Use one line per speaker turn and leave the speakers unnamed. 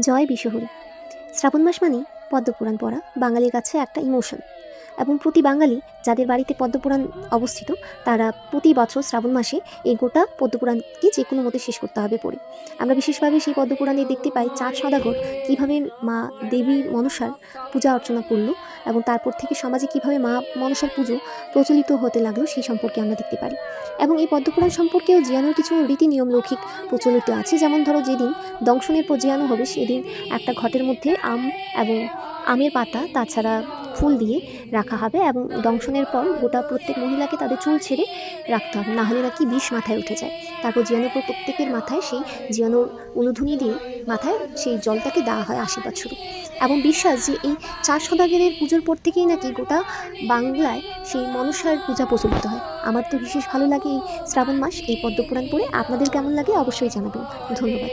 জয় বিশ্বহরি শ্রাবণ মাস মানে পদ্মপুরাণ পড়া, বাঙালির কাছে একটা ইমোশন। এবং প্রতি বাঙালি যাদের বাড়িতে পদ্মপুরাণ অবস্থিত, তারা প্রতি বছর শ্রাবণ মাসে এই গোটা পদ্মপুরাণকে যে কোনো মতে শেষ করতে হবে পড়ে। আমরা বিশেষভাবে সেই পদ্মপুরাণে দেখতে পাই চার সদাগর কীভাবে মা দেবী মনসার পূজা অর্চনা করল এবং তারপর থেকে সমাজে কীভাবে মা মনসার পুজো প্রচলিত হতে লাগল সেই সম্পর্কে আমরা দেখতে পারি। এবং এই পদ্মপুরাণ সম্পর্কেও জিয়ানোর কিছু রীতি নিয়ম লৌকিক প্রচলিত আছে। যেমন ধরো যেদিন দংশনের পর জিয়ানো হবে, সেদিন একটা ঘটের মধ্যে আম এবং আমের পাতা, তাছাড়া ফুল দিয়ে রাখা হবে এবং দংশনের পর গোটা প্রত্যেক মহিলাকে তাদের চুল ছেড়ে রাখতে হবে। না হলে নাকি বিষ মাথায় উঠে যায়। তারপর জিয়ানুপুর প্রত্যেকের মাথায় সেই জিয়ানোর উনুধুনি দিয়ে মাথায় সেই জলটাকে দেওয়া হয় আশীর্বাদ স্বরূপ। এবং বিশ্বাস যে এই চার সদাগরের পুজোর পর থেকেই নাকি গোটা বাংলায় সেই মনসার পূজা প্রচলিত হয়। আমার তো বিশেষ ভালো লাগে এই শ্রাবণ মাস, এই পদ্মপুরাণ পড়ে। আপনাদের কেমন লাগে অবশ্যই জানাবেন। ধন্যবাদ।